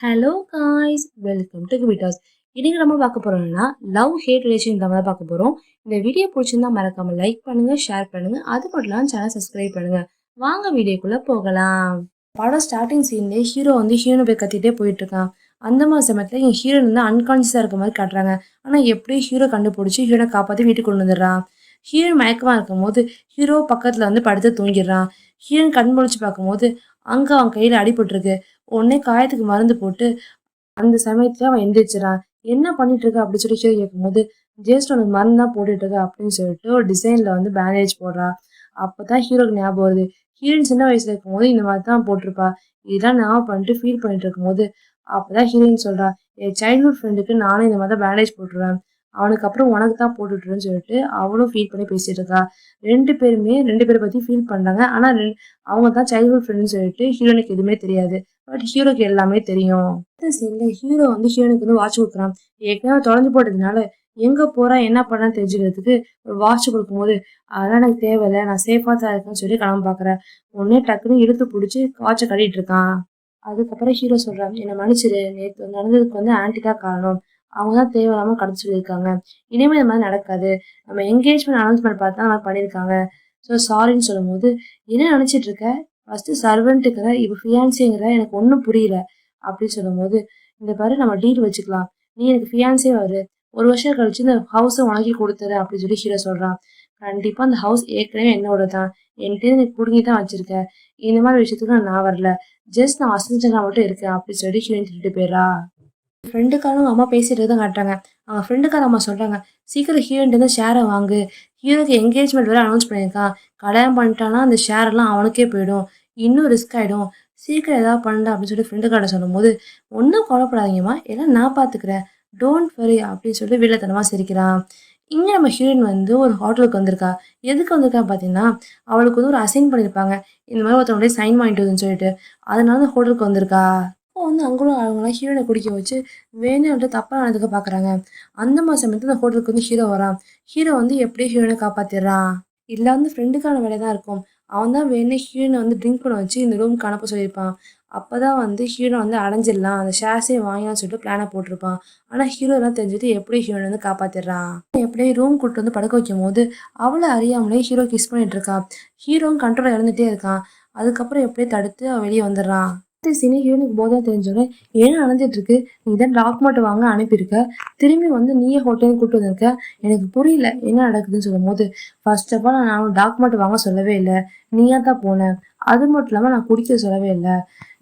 Hello guys welcome to குவிட்டாஸ் இன்னைக்கு நம்ம பார்க்க போறோம்னா லவ் ஹேட் ரிலேஷன் இந்த மாதிரி பார்க்க போறோம். இந்த வீடியோ பிடிச்சிருந்தா மறக்காம லைக் பண்ணுங்க ஷேர் பண்ணுங்க. அது மட்டும் இல்லாமல் சேனல் சப்ஸ்கிரைப் பண்ணுங்க. வாங்க வீடியோக்குள்ள போகலாம். படம் ஸ்டார்டிங் சீன்லேயே ஹீரோ வந்து ஹீரோனை போய் கத்திட்டே போயிட்டு இருக்கான் அந்த மாதிரி சமயத்தில் என் ஹீரோன் வந்து அன்கான்சியஸாக இருக்க மாதிரி காட்டுறாங்க. ஆனால் எப்படி ஹீரோ கண்டுபிடிச்சி ஹீரோனை காப்பாற்றி வீட்டுக்கு கொண்டு வந்துடுறான்? ஹீரோன் மயக்கமாக இருக்கும் போது ஹீரோ பக்கத்தில் வந்து படுத்து தூங்கிடுறான். ஹீரோன் கண் முழிச்சு பார்க்கும்போது அங்கே அவன் கையில் அடிபட்டுருக்கு. உடனே காயத்துக்கு மருந்து போட்டு அந்த சமயத்துல அவன் எந்திரிச்சிடான் என்ன பண்ணிட்டு இருக்க அப்படின்னு சொல்லி கேட்கும் கேட்கும்போது ஜேஸ்ட் உனக்கு மருந்து தான் போட்டுட்டு இருக்க அப்படின்னு சொல்லிட்டு ஒரு டிசைன்ல வந்து பேண்டேஜ் போடுறா. அப்பதான் ஹீரோக்கு ஞாபகம் வருது. ஹீரோயின் சின்ன வயசுல இருக்கும்போது இந்த மாதிரி தான் போட்டிருப்பா. இதெல்லாம் ஞாபகம் பண்ணிட்டு ஃபீல் பண்ணிட்டு இருக்கும்போது அப்பதான் ஹீரோயின் சொல்றா என் சைல்ட்ஹுட் ஃப்ரெண்டுக்கு நானும் இந்த மாதிரி தான் பேண்டேஜ் போட்டுருவேன். அவனுக்கு அப்புறம் உனக்கு தான் போட்டுட்டுருன்னு சொல்லிட்டு அவளும் ஃபீல் பண்ணி பேசிட்டு இருக்கா ரெண்டு பேருமே ரெண்டு பேரை பத்தி ஃபீல் பண்றாங்க ஆனா ரெண்டு அவங்க தான் சைல்ட்ஹுட் ஃப்ரெண்ட்னு சொல்லிட்டு ஹீரோனுக்கு எதுவுமே தெரியாது. பட் ஹீரோக்கு எல்லாமே தெரியும். சரி ஹீரோ வந்து ஹீரோனுக்கு வந்து வாட்ச் கொடுக்குறான். ஏற்கனவே தொலைஞ்சு போட்டதுனால எங்க போறா என்ன பண்ணான்னு தெரிஞ்சுக்கிறதுக்கு ஒரு வாட்ச் கொடுக்கும்போது அதெல்லாம் எனக்கு தேவையில்லை. நான் சேஃபா தான் இருக்கேன்னு சொல்லி கிளம்ப பாக்குறேன் உடனே டக்குன்னு இழுத்து பிடிச்சி வாட்சை கட்டிட்டு இருக்கான் அதுக்கப்புறம் ஹீரோ சொல்றான் என்னை மன்னிச்சிரு. நேற்று நடந்ததுக்கு வந்து ஆன்டி தான் காரணம். அவங்க தான் தேவையில்லாமல் கடத்தி சொல்லியிருக்காங்க. இனிமேல் இந்த மாதிரி நடக்காது. நம்ம என்கேஜ்மெண்ட் அனௌன்ஸ்மெண்ட் பார்த்து தான் நம்ம பண்ணியிருக்காங்க. ஸோ சாரின்னு சொல்லும்போது என்ன நினச்சிட்டு இருக்க? ஃபர்ஸ்ட் சர்வெண்ட்டுக்கிற இப்போ ஃபியான்சிங்கிற எனக்கு ஒன்றும் புரியல. அப்படின்னு சொல்லும்போது இந்த பாரு நம்ம டீல் வச்சுக்கலாம். நீ எனக்கு ஃபியான்சே வரு ஒரு வருஷம் கழிச்சு இந்த ஹவுஸை உனக்கி கொடுத்துரு அப்படின்னு சொல்லி ஹீரோ சொல்கிறான் கண்டிப்பாக அந்த ஹவுஸ் ஏற்கனவே என்னோட தான். என்கிட்ட நீ பிடுங்கி தான் வச்சுருக்கேன் இந்த மாதிரி விஷயத்துக்கு நான் வரல. ஜஸ்ட் நான் அசஞ்சனா மட்டும் இருக்கேன். அப்படின்னு சொல்லி ஹீரோயின் திருட்டு போயிடா ஃப்ரெண்டுக்காரங்க அம்மா பேசிட்டு தான் காட்டுறாங்க. அவங்க ஃப்ரெண்டுக்கார அம்மா சொல்கிறாங்க சீக்கிரம் ஹீரோயின் ஷேரை வாங்கு. ஹீரோக்கு என்கேஜ்மெண்ட் வேறு அனௌன்ஸ் பண்ணியிருக்கான். கல்யாணம் பண்ணிட்டான்னா அந்த ஷேரெல்லாம் அவனுக்கே போயிடும். இன்னும் ரிஸ்க் ஆகிடும் சீக்கிரம் ஏதாவது பண்ணல அப்படின்னு சொல்லி ஃப்ரெண்டுக்கார சொல்லும்போது ஒன்றும் கவலைப்படாதீங்கம்மா. எல்லாம் நான் பார்த்துக்கிறேன் டோன்ட் வரி அப்படின்னு சொல்லி வீலத்தனமாக சிரிக்கிறான். இங்கே நம்ம ஹீரோயின் வந்து ஒரு ஹோட்டலுக்கு வந்திருக்கா. எதுக்கு வந்திருக்கா பார்த்தீங்கன்னா அவளுக்கு வந்து ஒரு அசைன் பண்ணியிருப்பாங்க இந்த மாதிரி ஒருத்தவங்களுடைய சைன் வாங்கிட்டு வந்து சொல்லிட்டு. அதனால அந்த ஹோட்டலுக்கு வந்திருக்கா. அப்போ வந்து அங்குள்ள அவங்களாம் ஹீரோனை குடிக்க வச்சு வேணும் வந்துட்டு தப்பாக நடந்துக்க பார்க்குறாங்க அந்த மாதிரி சமயத்தில் அந்த ஹோட்டலுக்கு வந்து ஹீரோ வரான். ஹீரோ வந்து எப்படியோ ஹீரோனை காப்பாற்றிடுறான் இல்லை வந்து ஃப்ரெண்டுக்கான வேலை தான் இருக்கும். அவன் தான் வேணே ஹீரோனை வந்து ட்ரிங்க் பண்ண வச்சு இந்த ரூமுக்கு அனுப்ப சொல்லியிருப்பான். அப்போ தான் வந்து ஹீரோ வந்து அடைஞ்சிடலாம். அந்த ஷேர்ஸே வாங்கலாம்னு சொல்லிட்டு பிளானை போட்டிருப்பான். ஆனால் ஹீரோ எல்லாம் தெரிஞ்சுட்டு எப்படி ஹீரோனை வந்து காப்பாற்றிடுறான் எப்படியே ரூம் கூப்பிட்டு வந்து படுக்க வைக்கும் போது அவளை அறியாமலே ஹீரோ கிஸ் பண்ணிட்டு இருக்கான். ஹீரோவும் கண்ட்ரோல் இறந்துட்டே இருக்கான். அதுக்கப்புறம் எப்படியே தடுத்து அவன் வெளியே வந்துடுறான். அடுத்த சினி ஹீரோனுக்கு போதா தெரிஞ்சோடனே ஏன் அணைஞ்சிட்டு இருக்கு நீ தான் டாக்குமெண்ட் வாங்க அனுப்பியிருக்க. திரும்பி வந்து நீயே ஹோட்டலுக்கு கூப்பிட்டு வந்திருக்க. எனக்கு புரியல என்ன நடக்குதுன்னு சொல்லும் போது ஃபர்ஸ்ட் ஆஃப் ஆல் நான் டாக்குமெண்ட் வாங்க சொல்லவே இல்லை. நீயா தான் போனேன் அது மட்டும் இல்லாமல் நான் குடிக்க சொல்லவே இல்லை.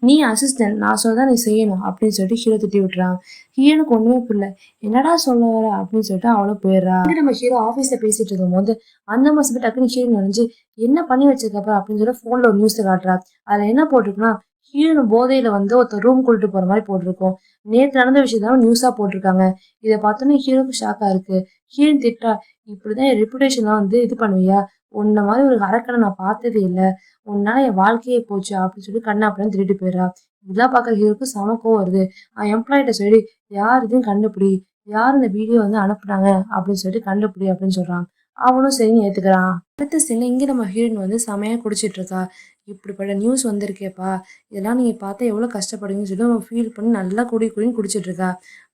நீ அசிஸ்டன்ட் நான் சொல்லதான் நீ செய்யணும் அப்படின்னு சொல்லிட்டு ஹீரோ திட்டி விட்டுறான். ஹீரோனுக்கு ஒண்ணுமே புரியல. என்னடா சொல்ல வர அப்படின்னு சொல்லிட்டு அவளும் போயிடுறா. நம்ம ஹீரோ ஆஃபீஸ்ல பேசிட்டு இருக்கும் போது அந்த மாசம் டக்குன்னு ஹீரோ நினைஞ்சு என்ன பண்ணி வச்சதுக்கப்புறம் அப்படின்னு சொல்லி ஃபோன்ல ஒரு நியூஸ் காட்டுறா. அதுல என்ன போட்டிருக்குன்னா கீழே போதையில வந்து ஒருத்தர் ரூம் கூட்டிட்டு போற மாதிரி போட்டிருக்கோம். நேற்று நடந்த விஷயத்தான் நியூஸா போட்டிருக்காங்க. இதை பார்த்தோன்னே ஹீரோக்கு ஷாக்கா இருக்கு. ஹீரோயின் திட்டா இப்படிதான் என் ரெப்புடேஷன்லாம் வந்து இது பண்ணுவியா? உன்ன மாதிரி ஒரு அரக்கனை நான் பார்த்ததே இல்லை. உன்னால என் வாழ்க்கையே போச்சு அப்படின்னு சொல்லி கண்ணா அப்படின்னு திருட்டு போயிடுறா. இதெல்லாம் பார்க்குற ஹீரோக்கு சமக்கம் வருது. அவன் எம்ப்ளாயிட்ட சொல்லி யார் இதையும் கண்டுபிடி. யார் இந்த வீடியோ வந்து அனுப்புனாங்க? அப்படின்னு சொல்லிட்டு கண்டுபிடி அப்படின்னு சொல்றான். அவனும் சரின்னு ஏத்துக்கிறான். அடுத்த சீன்ல இங்க நம்ம ஹீரோயின் வந்து செமையா குடிச்சிட்டு இருக்கா. இப்படிப்பட்ட நியூஸ் வந்திருக்கேப்பா. இதெல்லாம் நீங்கள் பார்த்தா எவ்வளோ கஷ்டப்படுவீங்கன்னு சொல்லி அவன் ஃபீல் பண்ணி நல்லா குடி குடின்னு குடிச்சிட்ருக்கா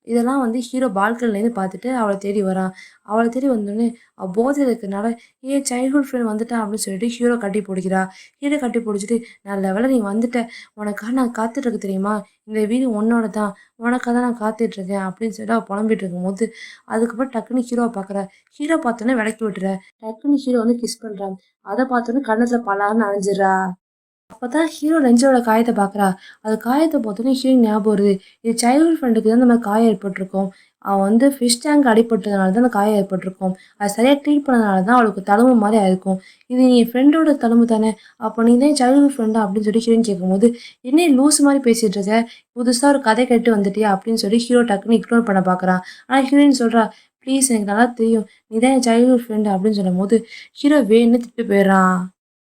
இதெல்லாம் வந்து ஹீரோ பால்கனிலேருந்து பார்த்துட்டு அவளை தேடி வரான். அவளை தேடி வந்தோடனே அவள் போதையில் இருக்கிறனால ஏ சைல்ட்ஹுட் ஃப்ரெண்ட் வந்துட்டா அப்படின்னு சொல்லிட்டு ஹீரோ கட்டி பிடிக்கிறா. ஹீரோ கட்டி பிடிச்சிட்டு நல்ல வேலை நீ வந்துட்ட. உனக்காக நான் காத்துட்ருக்க தெரியுமா? இந்த வீடு உன்னோட தான் உனக்காக தான் நான் காத்துட்டு இருக்கேன் அப்படின்னு சொல்லிட்டு அவள் புலம்பிட்டு இருக்கும்போது அதுக்கப்புறம் டக்குன்னு ஹீரோவை பார்க்குறா ஹீரோ பார்த்தோன்னே விளக்கி விட்டுற. டக்குன்னு ஹீரோ வந்து கிஸ் பண்ணுறான் அதை பார்த்தோன்னே கண்ணத்தில் பலான்னு அணைஞ்சிடறா. அப்பதான் ஹீரோ நெஞ்சோட காயத்தை பார்க்குறா. அது காயத்தை பார்த்தோன்னே ஹீரோ ஞாபகம் வருது. இது சைல்ட்ஹுட் ஃப்ரெண்டுக்கு தான் நம்ம காயம் ஏற்பட்டிருக்கும். அவன் வந்து ஃபிஷ் டேங்க் அடிபட்டதுனால தான் அந்த காயம் ஏற்பட்டிருக்கும். அது சரியாக ட்ரீட் பண்ணதுனால தான் அவளுக்கு தழும்பு மாதிரி ஆயிருக்கும். இது நீ ஃப்ரெண்டோட தழும்பு தானே? அப்போ நீ தான் சைல்ட்ஹுட் ஃப்ரெண்டா அப்படின்னு சொல்லி ஹீரோயின் கேட்கும்போது என்ன லூஸ் மாதிரி பேசிட்டு இருக்க? புதுசாக ஒரு கதை கேட்டு வந்துட்டியா? அப்படின்னு சொல்லி ஹீரோ டக்குன்னு இக்னோர் பண்ண பார்க்குறான் ஆனால் ஹீரோயின் சொல்கிறா ப்ளீஸ் எனக்கு நல்லா தெரியும். நீ தான் என் சைல்ட்ஹுட் ஃப்ரெண்டு அப்படின்னு சொல்லும்போது ஹீரோ வேணும்னு திட்டு போயிடுறான்.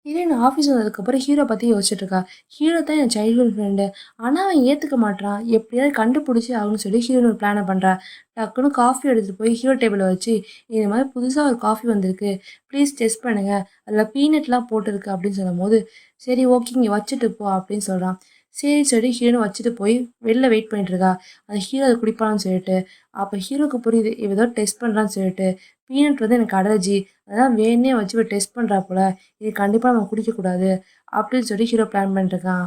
ஹீரோயின் ஆஃபீஸ் வந்ததுக்கப்புறம் ஹீரோ பற்றி யோசிச்சுட்ருக்கா ஹீரோ தான் என் சைல்ட்ஹுட் ஃப்ரெண்டு ஆனால் அவன் ஏற்றுக்க மாட்டான் எப்படியாவது கண்டுபிடிச்சி ஆகணும்னு சொல்லி ஹீரோனு ஒரு பிளானை பண்ணுறா டக்குன்னு காஃபி எடுத்துகிட்டு போய் ஹீரோ டேபிளில் வச்சு இந்த மாதிரி புதுசாக ஒரு காஃபி வந்திருக்கு. ப்ளீஸ் டெஸ்ட் பண்ணுங்கள் அதில் பீனட்லாம் போட்டிருக்கு அப்படின்னு சொல்லும்போது சரி ஓகே இங்கே வச்சுட்டு போ அப்படின்னு சொல்கிறான் சரி சரி ஹீரோனு வச்சுட்டு போய் வெளில வெயிட் பண்ணிட்டு இருக்கா. அந்த ஹீரோ அதை குடிப்பான்னு சொல்லிட்டு அப்போ ஹீரோக்கு புரியுது ஏதோ டெஸ்ட் பண்ணுறான்னு சொல்லிட்டு பீனட் வந்து எனக்கு அலர்ஜி அதான் வேணே வச்சு போய் டெஸ்ட் பண்ணுறா போல. இது கண்டிப்பாக நம்ம குடிக்கக்கூடாது அப்படின்னு சொல்லி ஹீரோ பிளான் பண்ணிட்டுருக்கான்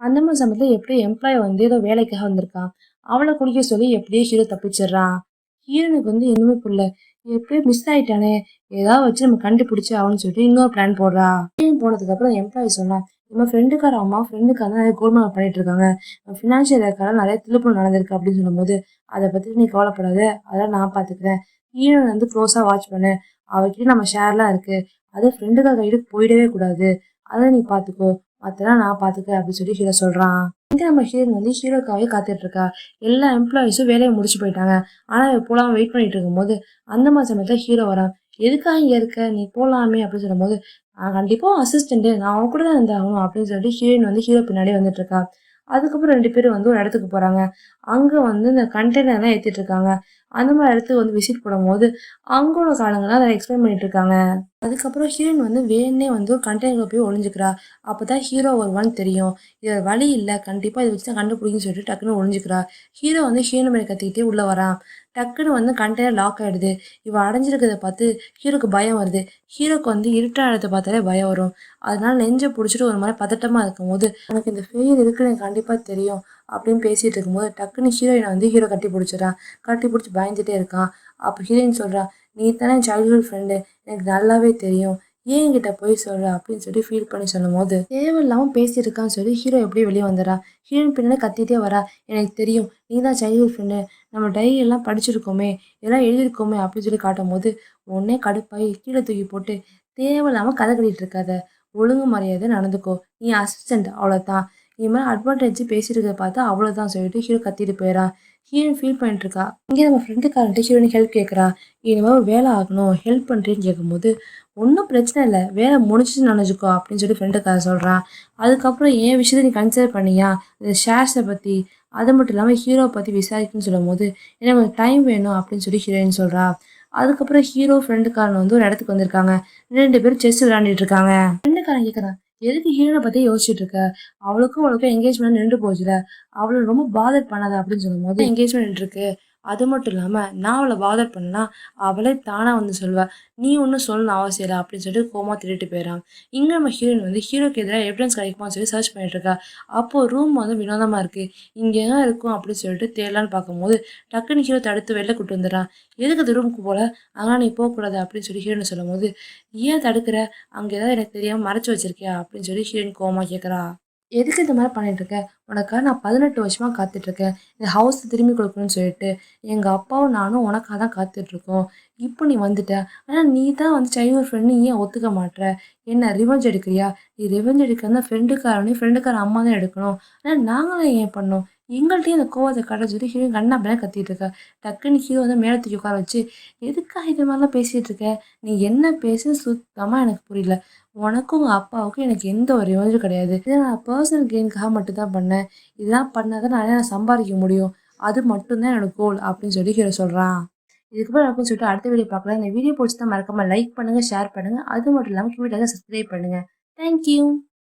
அந்த மாதிரி சமயத்தில் எப்படியோ எம்ப்ளாய் வந்து ஏதோ வேலைக்காக வந்திருக்கான் அவளை குடிக்க சொல்லி எப்படியோ ஹீரோ தப்பிச்சிடுறான் ஹீரோனுக்கு வந்து எதுவுமே புரியல. எப்படியோ மிஸ் ஆயிட்டானே. ஏதாவது வச்சு நம்ம கண்டுபிடிச்சி ஆகணும்னு சொல்லிட்டு இன்னொரு பிளான் போடுறா. ஹீரோ போனதுக்கப்புறம் எம்ப்ளாயி சொன்னான் நம்ம ஃப்ரெண்டுக்கார அம்மா ஃப்ரெண்டுக்காக நிறைய கோல்மால் பண்ணிட்டு இருக்காங்க. ஃபினான்ஷியல் இருக்கால நிறைய திருப்பம் நடந்திருக்கு அப்படின்னு சொல்லும்போது அதை பற்றி நீ கவலைப்படாத. அதெல்லாம் நான் பார்த்துக்கிறேன் ஹீரோன் வந்து க்ளோஸாக வாட்ச் பண்ணு. அவகிட்ட நம்ம ஷேர்லாம் இருக்குது அது ஃப்ரெண்டுக்காக கைடு போயிடவே கூடாது. அதை நீ பார்த்துக்கோ மற்றெல்லாம் நான் பார்த்துக்க அப்படின்னு சொல்லி ஹீரோ சொல்கிறான் இங்கே நம்ம ஹீரோன் வந்து ஹீரோக்காகவே காத்துட்ருக்கா எல்லா எம்ப்ளாயிஸும் வேலையை முடிச்சு போயிட்டாங்க. ஆனால் போகலாம் வெயிட் பண்ணிட்டு இருக்கும்போது அந்த மாதிரி சமயத்தில் ஹீரோ வரான். எதுக்காக இங்கே இருக்க? நீ போகலாமே அப்படின்னு சொல்லும்போது நான் கண்டிப்பாக அசிஸ்டண்ட்டு நான் அவன் கூட தான் இருந்தாகணும் அப்படின்னு சொல்லிட்டு ஹீரோயின் வந்து ஹீரோ பின்னாடி வந்துட்டுருக்கா அதுக்கப்புறம் ரெண்டு பேரும் வந்து ஒரு இடத்துக்கு போகிறாங்க அங்கே வந்து இந்த கண்டெய்னர்லாம் ஏற்றிட்டு இருக்காங்க. அந்த மாதிரி இடத்துக்கு வந்து விசிட் போடும்போது அங்கோட காலங்கள்லாம் அதை எக்ஸ்பிளைன் பண்ணிட்டு இருக்காங்க அதுக்கப்புறம் ஹீரோயின் வந்து வேணே வந்து ஒரு கண்டெய்னரில் போய் ஒளிஞ்சுக்கிறா. அப்போ தான் ஹீரோ வருவான்னு தெரியும். இது வழி இல்லை. கண்டிப்பாக இதை வச்சு தான் கண்டுபிடிக்குன்னு சொல்லிட்டு டக்குன்னு ஒளிஞ்சுக்கிறா. ஹீரோ வந்து ஹீரோயின் மேலே கத்திக்கிட்டே உள்ளே வரான். டக்குன்னு வந்து கண்டெய்னர் லாக் ஆகிடுது இவள் அடைஞ்சிருக்கிறத பார்த்து ஹீரோக்கு பயம் வருது. ஹீரோக்கு வந்து இருட்டா இடத்த பார்த்தாலே பயம் வரும். அதனால நெஞ்சை பிடிச்சிட்டு ஒரு மாதிரி பதட்டமாக இருக்கும்போது எனக்கு இந்த ஃபெயில் இருக்குன்னு எனக்கு கண்டிப்பாக தெரியும். அப்படின்னு பேசிகிட்டு இருக்கும்போது டக்குன்னு ஹீரோயினை வந்து ஹீரோ கட்டி பிடிச்சிடறான் கட்டி பிடிச்சி பயந்துட்டே இருக்கான் அப்போ ஹீரோயின் சொல்கிறா நீ தானே சைல்ட்ஹுட் ஃப்ரெண்டு எனக்கு நல்லாவே தெரியும். ஏன் என்கிட்ட போய் சொல்கிற அப்படின்னு சொல்லி ஃபீல் பண்ணி சொல்லும் போது தேவையில்லாமல் பேசியிருக்கான்னு சொல்லி ஹீரோ எப்படி வெளியே வந்துடுறா? ஹீரோயின் பின்னாடி கத்திட்டே வரா. எனக்கு தெரியும். நீ தான் சைல்ட்ஹுட் ஃப்ரெண்டு நம்ம டைரி எல்லாம் படிச்சிருக்கோமே. இதெல்லாம் எழுதியிருக்கோமே. அப்படின்னு சொல்லி காட்டும் போது உடனே கடுப்பாகி கீழே தூக்கி போட்டு தேவையில்லாமல் கதை கட்டிகிட்டு இருக்காத. ஒழுங்கு மரியாதை நடந்துக்கோ. நீ அசிஸ்டண்ட் அவ்வளோதான் இது மாதிரி அட்வான்டேஜ் பேசியிருக்க பார்த்தா அவ்வளோதான் சொல்லிட்டு ஹீரோ கத்திட்டு போயிடறான் ஹீரோயின் ஃபீல் பண்ணிட்டு இருக்கா இங்கே நம்ம ஃப்ரெண்டுக்காரன்ட்டு ஹீரோயின் ஹெல்ப் கேட்குறா இனிமேல் வேலை ஆகணும் ஹெல்ப் பண்ணுறேன்னு கேட்கும்போது ஒன்றும் பிரச்சனை இல்லை. வேலை முடிச்சுன்னு நினச்சிக்கோ அப்படின்னு சொல்லி ஃப்ரெண்டுக்காரன் சொல்கிறான் அதுக்கப்புறம் என் விஷயத்தை நீ கன்சிடர் பண்ணியா? இந்த ஷேர்ஸை பற்றி அது மட்டும் இல்லாமல் ஹீரோவை பற்றி விசாரிக்கணும்னு சொல்லும் போது எனக்கு கொஞ்சம் டைம் வேணும் அப்படின்னு சொல்லி ஹீரோயின் சொல்கிறா அதுக்கப்புறம் ஹீரோ ஃப்ரெண்டுக்காரன் வந்து ஒரு இடத்துக்கு வந்திருக்காங்க. ரெண்டு பேரும் செஸ் விளையாண்டுட்டு இருக்காங்க. ஃப்ரெண்டுக்காரன் கேட்குறான் எதுக்கு ஹீரோனை பற்றி யோசிச்சுட்டு இருக்க? அவளுக்கும் அவளுக்கும் என்கேஜ்மெண்ட் நின்று போச்சுல. அவளை ரொம்ப பாதர் பண்ணாத அப்படின்னு சொல்லும்போது என்கேஜ்மெண்ட் இருக்கு அது மட்டும் இல்லாமல் நான் அவளை பாதர் பண்ணலாம் அவளே தானாக வந்து சொல்லுவாள் நீ ஒன்றும் சொல்லணும் அவசியம் இல்லை அப்படின்னு சொல்லிட்டு கோமா திருட்டு போயிடறான் இங்கே நம்ம ஹீரோயின் வந்து ஹீரோக்கு எதிராக எவிடன்ஸ் கிடைக்குமான்னு சொல்லி சர்ச் பண்ணிட்டு இருக்கா. அப்போது ரூம் வந்து வினோதமாக இருக்குது இங்கே தான் இருக்கும் அப்படின்னு சொல்லிட்டு தேடலான்னு பார்க்கும்போது டக்குன்னு ஹீரோ தடுத்து வெளில கூட்டு வந்துடுறான். எதுக்கு அது ரூமுக்கு போகல அதனால் நீ போகக்கூடாது அப்படின்னு சொல்லி ஹீரோயின் சொல்லும்போது ஏன் தடுக்கிற? அங்கே ஏதாவது எனக்கு தெரியாமல் மறைச்சி வச்சிருக்கியா? அப்படின்னு சொல்லி ஹீரோயின் கோமா கேட்குறா எதுக்கு இந்த மாதிரி பண்ணிட்டு இருக்க உனக்காக நான் பதினெட்டு வருஷமாக காத்துட்ருக்கேன். இந்த ஹவுஸ் திரும்பி கொடுக்கணும்னு சொல்லிட்டு எங்கள் அப்பாவும் நானும் உனக்காக தான் காத்துட்ருக்கோம். இப்போ நீ வந்துட்ட. ஆனால் நீ தான் வந்து சைல்ட்ஹுட் ஃப்ரெண்டு ஏன் ஒத்துக்க மாட்டுற என்ன ரிவெஞ்ச் எடுக்கிறியா? நீ ரிவெஞ்ச் எடுக்கிறதா ஃப்ரெண்டுக்காரனையும் ஃப்ரெண்டுக்கார அம்மா தான் எடுக்கணும். ஆனால் நாங்களும் ஏன் பண்ணோம் எங்கள்கிட்டயும் அந்த கோவத்தை கடை சொல்லி ஹீரோ கண்ணா அப்படியே கத்திட்டு இருக்க டக்குன்னு ஹீரோ வந்து மேலே தூக்கி உட்கார வச்சு எதுக்காக இது மாதிரிலாம் பேசிகிட்டு இருக்க நீ என்ன பேசுன்னு சுத்தமாக எனக்கு புரியல. உனக்கும் உங்கள் அப்பாவுக்கும் எனக்கு எந்த ஒரு யோஜனை கிடையாது. இதை நான் பர்சனல் கெயின்காக மட்டும்தான் பண்ணேன். இதெல்லாம் பண்ணாதான் நிறையா நான் சம்பாதிக்க முடியும். அது மட்டும்தான் என்னோட கோல் அப்படின்னு சொல்லி ஹீரோ சொல்கிறான் இதுக்கப்புறம் அப்படின்னு சொல்லிட்டு அடுத்த வீடியோ பார்க்கலாம். இந்த வீடியோ பிடிச்சி தான் மறக்காமல் லைக் பண்ணுங்கள் ஷேர் பண்ணுங்கள் அது மட்டும் இல்லாமல் கீழே சப்ஸ்கிரைப் பண்ணுங்கள் தேங்க்யூ